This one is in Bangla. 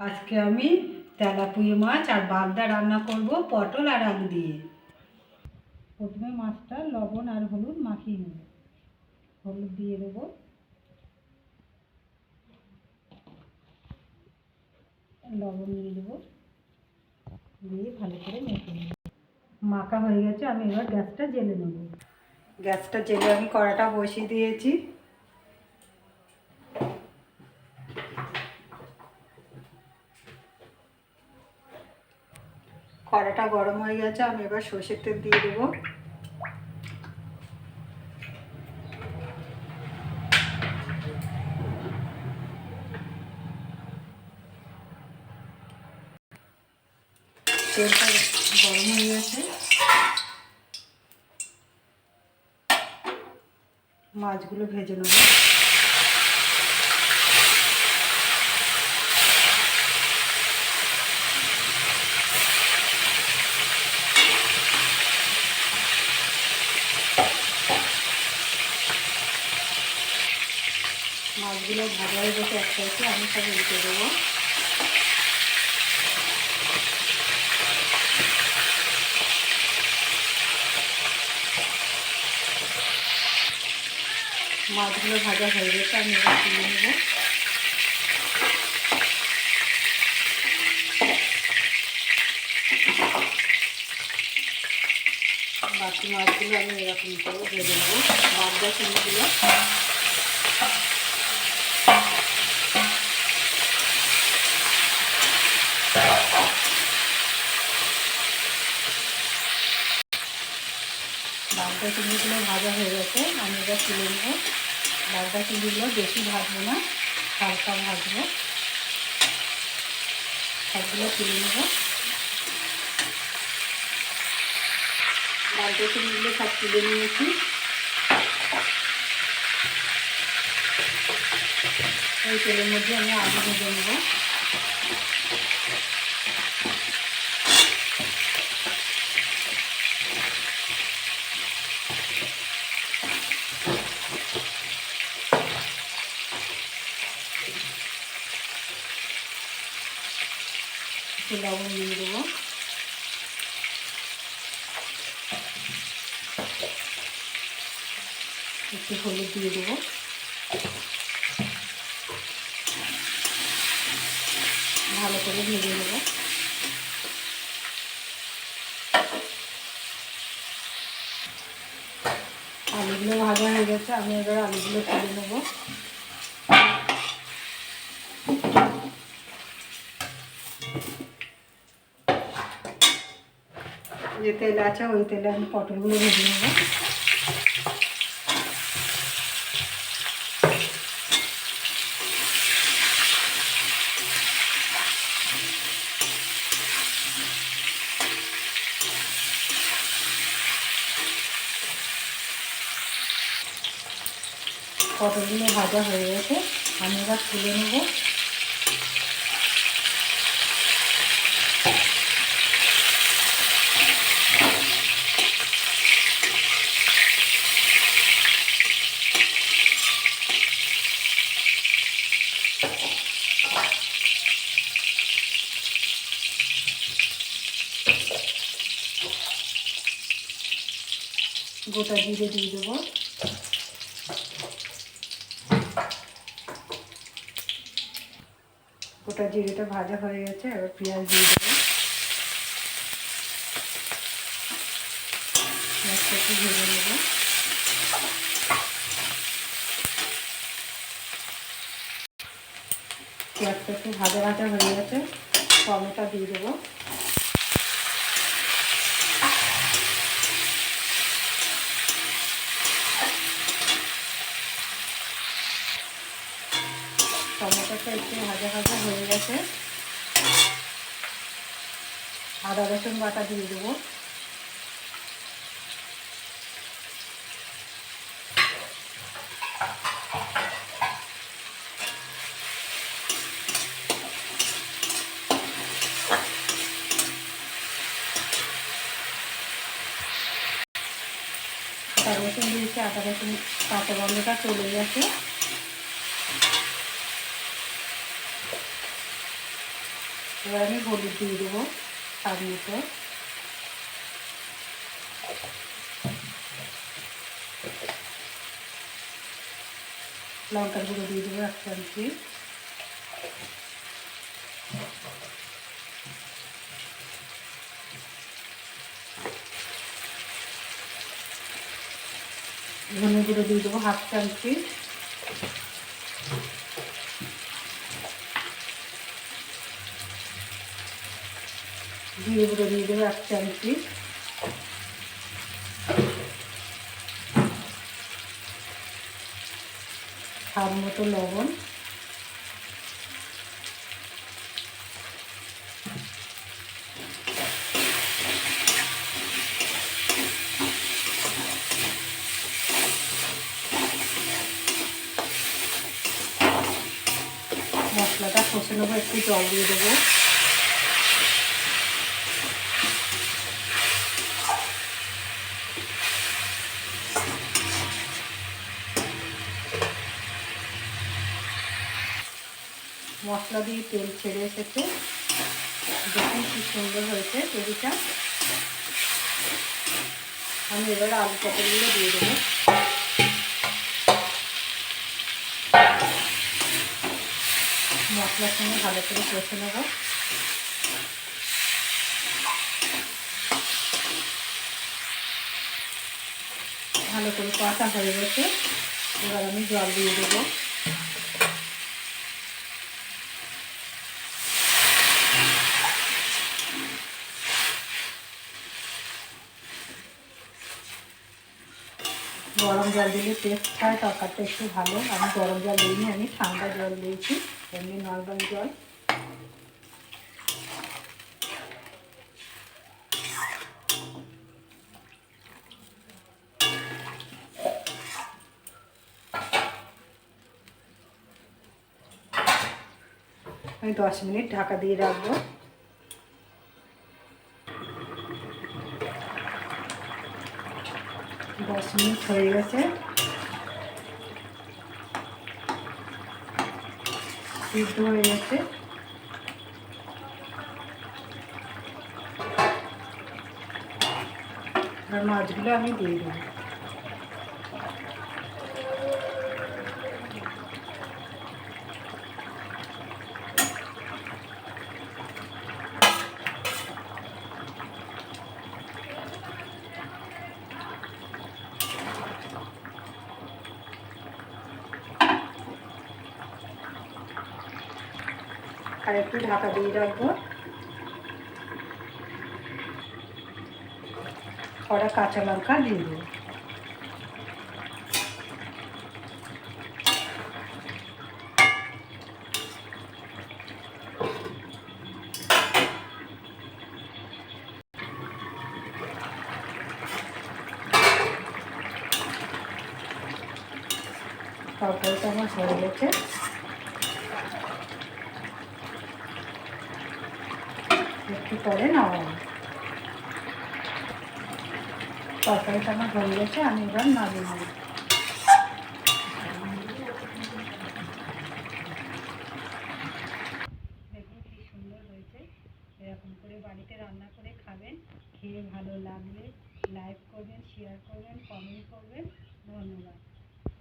আজকে আমি তেলাপুঁই মাছ আর বাগদা রান্না করব পটল আর আলু দিয়ে। প্রথমে মাছটা লবণ আর হলুদ মাখিয়ে নেব। হলুদ দিয়ে দেবো। লবণ দিয়ে দেবো। দিয়ে ভালো করে মেখে নেব। মাখা হয়ে গেছে, আমি এবার গ্যাসটা জেলে নেব। গ্যাসটা জেলে আমি কড়াটা বসিয়ে দিয়েছি। কড়াটা গরম হয়ে গেছে, আমি এবার সর্ষের তেল দিয়ে দেবো। তেলটা গরম হয়ে গেছে। মাছগুলো ভেজে নেব। মাছগুলো ভাজা হয়ে গেছে একটা একটু আমি সব উল্টে দেবো। মাছগুলো ভাজা হয়ে গেছে, আমি তুলে নেব। বাকি মাছগুলো আমি এরকম করে ভেজে নেব। চিংড়িগুলো বাগদা চিংড়িগুলো ভাজা হয়ে গেছে। আমি এবার তুলে নেব। বাগদা চিংড়িগুলো বেশি ভাজবো না, হালকা ভাজবো। সবগুলো তুলে নেব। বাগদা চিংড়িগুলো সব তুলে নিয়েছি। এই তেলের মধ্যে আমি আলু ভেজে নেব। একটু লবণ দিয়ে দেবো। একটু হলুদ দিয়ে দেবো। ভালো করে ভেজে নেব। আলুগুলো ভাজা হয়ে গেছে, আমি এবার আলুগুলো তুলে নেব। যে তেল আছে, ওই তেলে আমি পটলগুলো ভেজে নেব। পটলগুলো ভাজা হয়ে গেছে, আমি এবার তুলে নেব। গোটা জিরে দিয়ে দেবো। গোটা জিরেটা ভাজা হয়ে গেছে, এবার পেঁয়াজ দিয়ে দেবো। পেঁয়াজটা একটু ভেজে নেব। পেঁয়াজটা একটু ভাজা ভাজা হয়ে গেছে, টমেটো দিয়ে দেবো। টমেটোটা একটু ভাজা ভাজা হয়ে গেছে। আদা, রসুন বাটা দিয়ে দেবো। আদা, রসুন দিয়েছি, আদা, রসুন কাঁচা গন্ধটা চলে গেছে। এবার আমি হলুদ দিয়ে দেবো স্বাদ মতো। লঙ্কার গুঁড়ো দিয়ে দেবো এক চামচি। ধনে গুঁড়ো দিয়ে দেবো হাফ চামচি। জিরে দিয়ে দেবো এক চামচি। স্বাদ মতো লবণ। মশলাটা কষে নেব একটু জল দিয়ে দেবো। মশলা দিয়ে তেল ছেড়ে এসেছে। দেখুন কি সুন্দর হয়েছে তৈরিটা আমি এবার আলু পটলগুলো দিয়ে দেবো। মশলার সঙ্গে ভালো করে কষে নেব। ভালো করে কষা হয়ে গেছে। এবার আমি জল দিয়ে দেবো গরম জল দিলে টেস্ট হয় তরকারিটা একটু ভালো। আমি গরম জল দিইনি, আমি ঠান্ডা জল দিয়েছি, এমনি নর্মাল জল। আমি দশ মিনিট ঢাকা দিয়ে রাখব। দশ মিনিট হয়ে গেছে। সিদ্ধ হয়ে গেছে। আর মাছগুলো আমি দিয়ে দেবো। আর একটু ঢাকা দিয়ে রাখব। কড়া কাঁচা লঙ্কা দিয়ে দেবো। তরকারিটা আমার হয়ে গেছে। একটু পরে নামাবো তরকারিটা আমার হয়ে গেছে আমি এবার নামিয়ে নেব।